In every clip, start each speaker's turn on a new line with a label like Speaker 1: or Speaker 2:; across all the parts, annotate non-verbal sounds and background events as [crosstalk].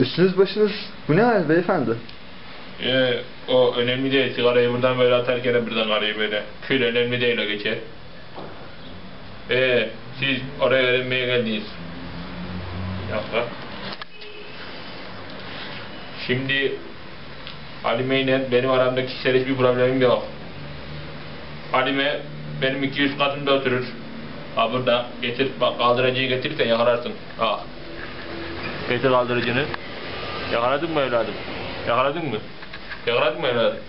Speaker 1: Üstünüz başınız bu ne hal beyefendi?
Speaker 2: Ee, o önemli değil. Sigarayı buradan böyle atarken buradan arayı böyle. Kül önemli değil o geçer. Ee, siz oraya öğrenmeye geldiniz. Bir dakika. Şimdi Halime ile benim aramda kişisel hiçbir problemim yok. Halime benim 200 katımda oturur. Ha burada getir bak kaldırıcıyı getirirsen yakalarsın. Ha. Getir kaldırıcını. Yakaladın mı evladım? Yakaladın mı? Yakaladın mı evladım?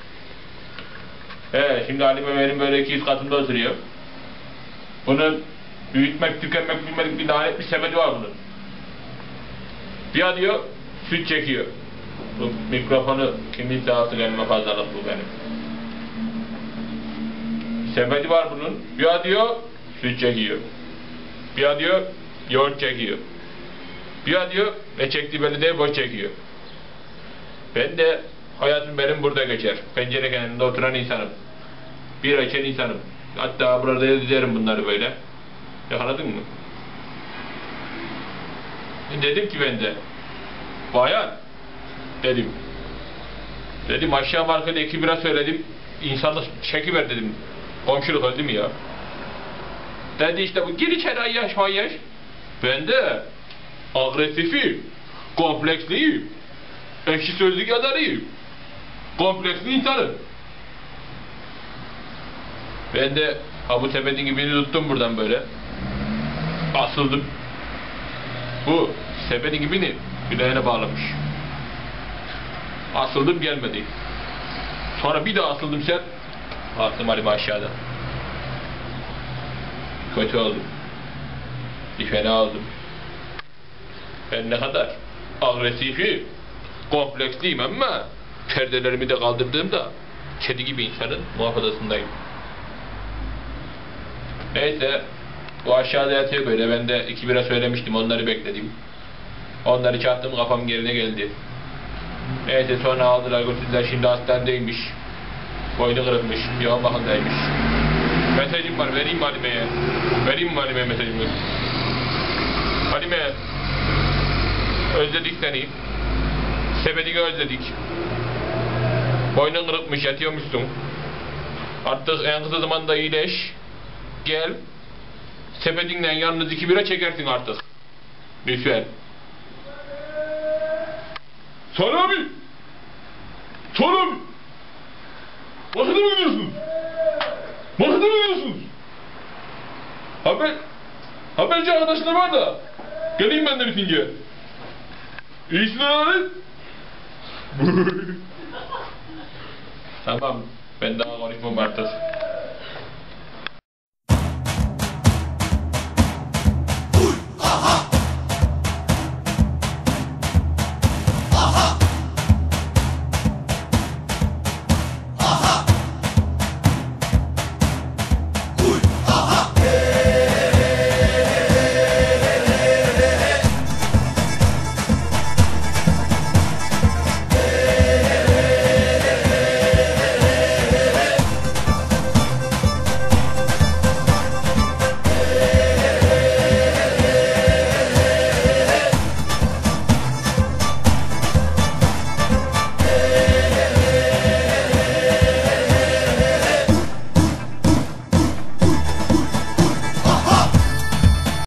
Speaker 2: He, şimdi Halime benim böyle 200 katımda oturuyor. Bunun büyütmek, tükenmek bilmedik bir lanet bir sepeti var bunun. Bir diyor, süt çekiyor. Bu mikrofonu kimin sağlığı elime fazlalık bu benim. Sepeti var bunun. Bir diyor, süt çekiyor. Bir diyor, yoğurt çekiyor. Bir diyor, ne çektiği belli değil, boş çekiyor. Ben de hayatım benim burada geçer. Pencere kenarında oturan insanım. Bir içen insanım. Hatta burada yazarım bunları böyle. Yakaladın mı? Dedim ki ben de bayan dedim. Dedim aşağı markete iki bira söyledim. İnsanlık çekiver dedim. Komşuluk öldü mü ya? Dedi işte bu gir içeri ayyaş mayyaş. Ben de agresifim, kompleksliyim, ekşi sözlük yazarıyım, kompleksli insanım. Ben de ha bu tepetin gibi tuttum buradan böyle. Asıldım. Bu sepetin gibini bileğine bağlamış. Asıldım gelmedi. Sonra bir daha asıldım sen. Baktım halim aşağıda. Kötü oldum. Bir fena oldum. Ben ne kadar agresifim, kompleksliyim ama perdelerimi de kaldırdığımda kedi gibi insanın muhafazasındayım. Neyse bu aşağıda yatıyor böyle. Ben de iki bira söylemiştim. Onları bekledim. Onları çarptım kafam gerine geldi. Neyse sonra aldılar götürdüler. Şimdi hastanedeymiş. Boynu kırılmış. Yoğun bakımdaymış. Mesajım var. Vereyim mi Halime'ye? Vereyim mi Halime'ye mesajımı? Halime özledik seni. Sepetini özledik. Boynun kırıkmış yatıyormuşsun. Artık en kısa zamanda iyileş. Gel. Sepetinle yalnız iki bira çekersin artık. Lütfen. Sana abi. Sana abi. Markete mi gidiyorsunuz? Markete mi gidiyorsunuz? Haber, haberci arkadaşlar var da. Geleyim ben de bitince. İyisin abi. [laughs] tamam. Ben daha konuşmam artık.